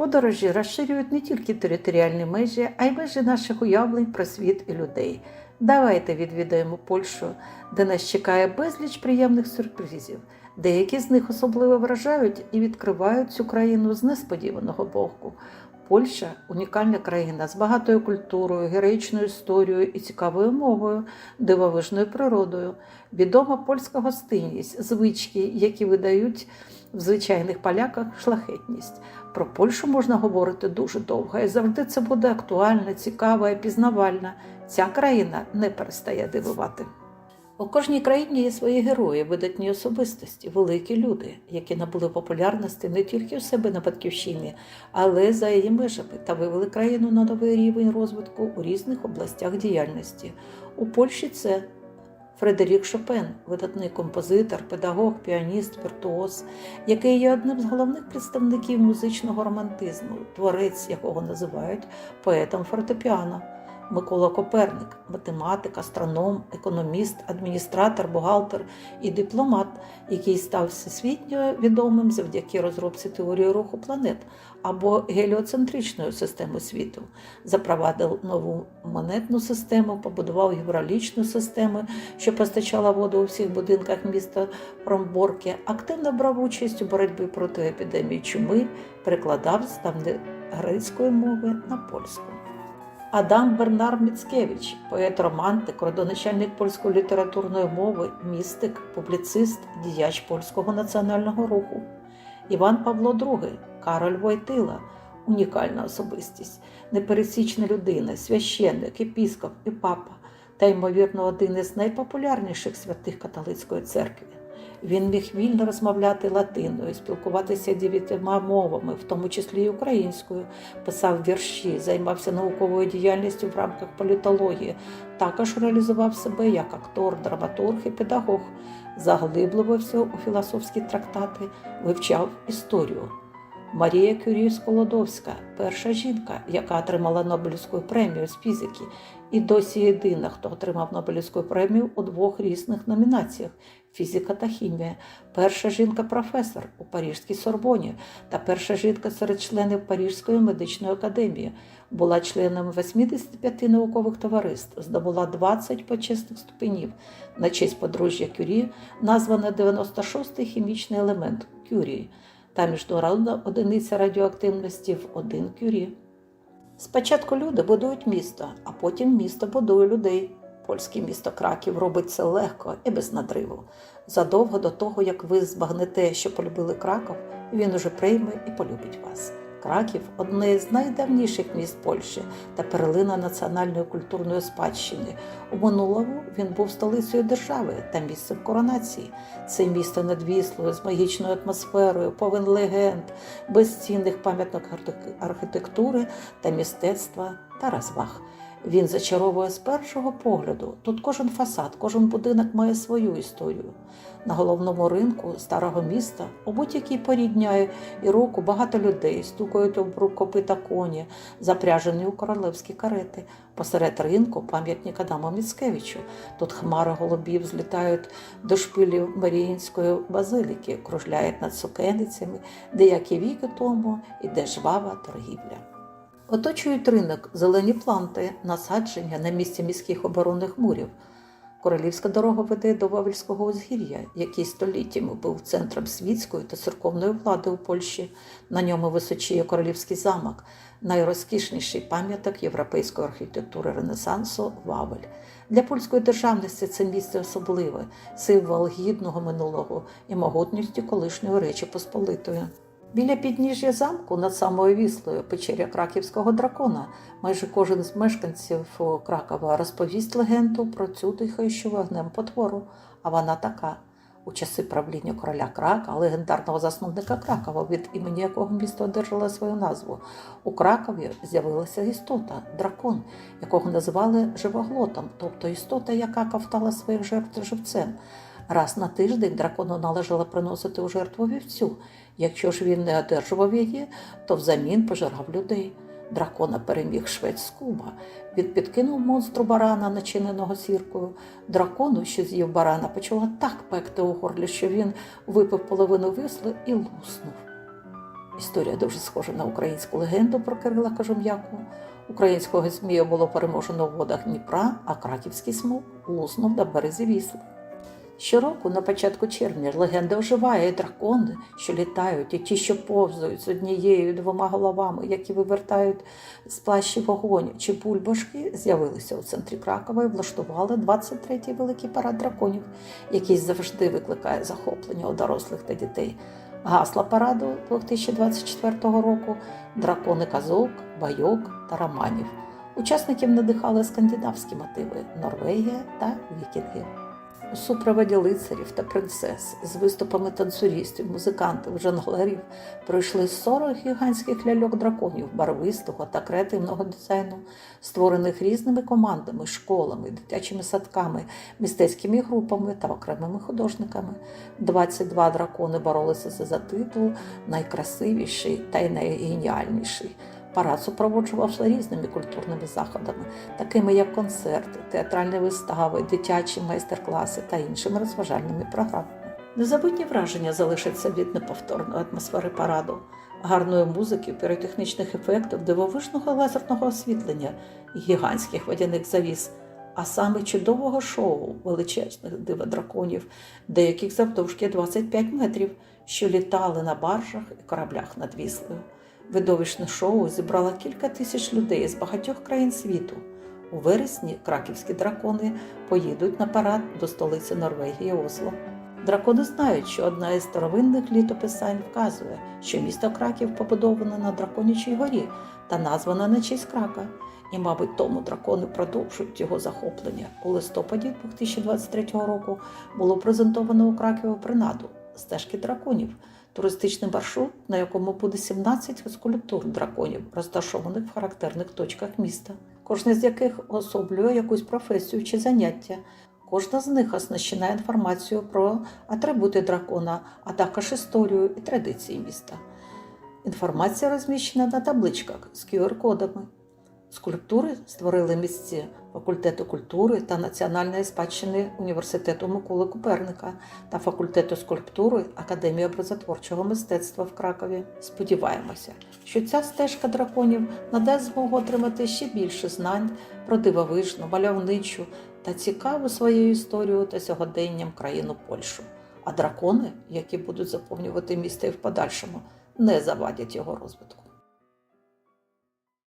Подорожі розширюють не тільки територіальні межі, а й межі наших уявлень про світ і людей. Давайте відвідаємо Польщу, де нас чекає безліч приємних сюрпризів. Деякі з них особливо вражають і відкривають цю країну з несподіваного боку. Польща унікальна країна з багатою культурою, героїчною історією і цікавою мовою, дивовижною природою. Відома польська гостинність, звички, які видають в звичайних поляках шлахетність. Про Польщу можна говорити дуже довго, і завжди це буде актуально, цікаво і пізнавально. Ця країна не перестає дивувати. У кожній країні є свої герої, видатні особистості, великі люди, які набули популярності не тільки у себе на батьківщині, але й за її межами та вивели країну на новий рівень розвитку у різних областях діяльності. У Польщі це Фредерік Шопен, видатний композитор, педагог, піаніст, віртуоз, який є одним з головних представників музичного романтизму, творець якого називають поетом фортепіано. Микола Коперник, математик, астроном, економіст, адміністратор, бухгалтер і дипломат, який став всесвітньо відомим завдяки розробці теорії руху планет або геліоцентричної системи світу, запровадив нову монетну систему, побудував гідравлічну систему, що постачала воду у всіх будинках міста Промборки, активно брав участь у боротьбі проти епідемії чуми, перекладав з давньогрецької мови на польську. Адам Бернар Міцкевич, поет-романтик, родоначальник польської літературної мови, містик, публіцист, діяч польського національного руху. Іван Павло II, Кароль Войтила, унікальна особистість, непересічна людина, священник, епіскоп і папа, та, ймовірно, один із найпопулярніших святих католицької церкви. Він міг вільно розмовляти латиною, спілкуватися дев'ятьма мовами, в тому числі й українською, писав вірші, займався науковою діяльністю в рамках політології, також реалізував себе як актор, драматург і педагог, заглиблювався у філософські трактати, вивчав історію. Марія Кюрі Сколодовська, перша жінка, яка отримала Нобелівську премію з фізики, і досі єдина, хто отримав Нобелівську премію у двох різних номінаціях фізика та хімія, перша жінка-професор у Парижській Сорбоні та перша жінка серед членів Парижської медичної академії. Була членом 85 наукових товариств, здобула 20 почесних ступенів. На честь подружжя Кюрі названо 96-й хімічний елемент Кюрії та міжнародна одиниця радіоактивності в 1 Кюрі. Спочатку люди будують місто, а потім місто будує людей. Польське місто Краків робить це легко і без надриву. Задовго до того, як ви збагнете, що полюбили Краков, він уже прийме і полюбить вас. Краків одне з найдавніших міст Польщі та перлина національної культурної спадщини. У минулому він був столицею держави та місцем коронації. Це місто над Віслою з магічною атмосферою, повен легенд, безцінних пам'яток архітектури та мистецтва та розваг. Він зачаровує з першого погляду. Тут кожен фасад, кожен будинок має свою історію. На головному ринку старого міста у будь-якій порі дня і року багато людей стукають об копита коні, запряжені у королевські карети. Посеред ринку пам'ятник Адаму Міцкевичу. Тут хмари голубів злітають до шпилів Маріїнської базиліки, кружляють над сукеницями, деякі віки тому іде жвава торгівля. Оточують ринок зелені планти, насадження на місці міських оборонних мурів. Королівська дорога веде до Вавельського узгір'я, який століттями був центром світської та церковної влади у Польщі. На ньому височіє королівський замок, найрозкішніший пам'яток європейської архітектури Ренесансу Вавель. Для польської державності це місце особливе, символ гідного минулого і могутності колишньої Речі Посполитої. Біля підніжжя замку над самою віслою печеря краківського дракона. Майже кожен з мешканців Кракова розповість легенду про цю дихаючу вогнем потвору. А вона така. У часи правління короля Крака, легендарного засновника Кракова, від імені якого місто одержало свою назву, у Кракові з'явилася істота, дракон, якого називали живоглотом, тобто істота, яка ковтала своїх жертв живцем. Раз на тиждень дракону належало приносити у жертву вівцю. Якщо ж він не одержував її, то взамін пожирав людей. Дракона переміг швець з Куба. Він підкинув монстру барана, начиненого сіркою. Дракону, що з'їв барана, почала так пекти у горлі, що він випив половину висли і луснув. Історія дуже схожа на українську легенду про Кирила Кажум'яку. Українського змія було переможено в водах Дніпра, а краківський смок луснув на березі Вісли. Щороку, на початку червня, легенда оживає і дракони, що літають, і ті, що повзають з однією двома головами, які вивертають з плащі вогонь чи бульбашки, з'явилися у центрі Кракова і влаштували 23-й великий парад драконів, який завжди викликає захоплення у дорослих та дітей. Гасла параду 2024 року дракони казок, байок та романів. Учасників надихали скандинавські мотиви Норвегія та Вікінги. У супроводі лицарів та принцес з виступами танцюристів, музикантів, жонглерів пройшли 40 гігантських ляльок драконів барвистого та креативного дизайну, створених різними командами, школами, дитячими садками, мистецькими групами та окремими художниками. 22 дракони боролися за титул найкрасивіший та й найгеніальніший. Парад супроводжувався різними культурними заходами, такими як концерти, театральні вистави, дитячі майстер-класи та іншими розважальними програмами. Незабутні враження залишаться від неповторної атмосфери параду, гарної музики, піротехнічних ефектів, дивовижного лазерного освітлення, і гігантських водяних завіс, а саме чудового шоу величезних диводраконів, деяких завдовжки 25 метрів, що літали на баржах і кораблях над Віслею. Видовищне шоу зібрало кілька тисяч людей з багатьох країн світу. У вересні краківські дракони поїдуть на парад до столиці Норвегії Осло. Дракони знають, що одна із старовинних літописань вказує, що місто Краків побудоване на драконячій горі та назване на честь крака. І, мабуть, тому дракони продовжують його захоплення. У листопаді 2023 року було презентовано у Кракові принаду стежки драконів туристичний маршрут, на якому буде 17 скульптур драконів, розташованих в характерних точках міста, кожна з яких особлює якусь професію чи заняття. Кожна з них оснащена інформацією про атрибути дракона, а також історію і традиції міста. Інформація розміщена на табличках з QR-кодами. Скульптури створили місці факультету культури та національної спадщини університету Миколи Куперника та факультету скульптури Академії образотворчого мистецтва в Кракові. Сподіваємося, що ця стежка драконів надасть змогу отримати ще більше знань про дивовижну, мальовничу та цікаву своєю історією та сьогоденням країну Польщу. А дракони, які будуть заповнювати місто і в подальшому, не завадять його розвитку.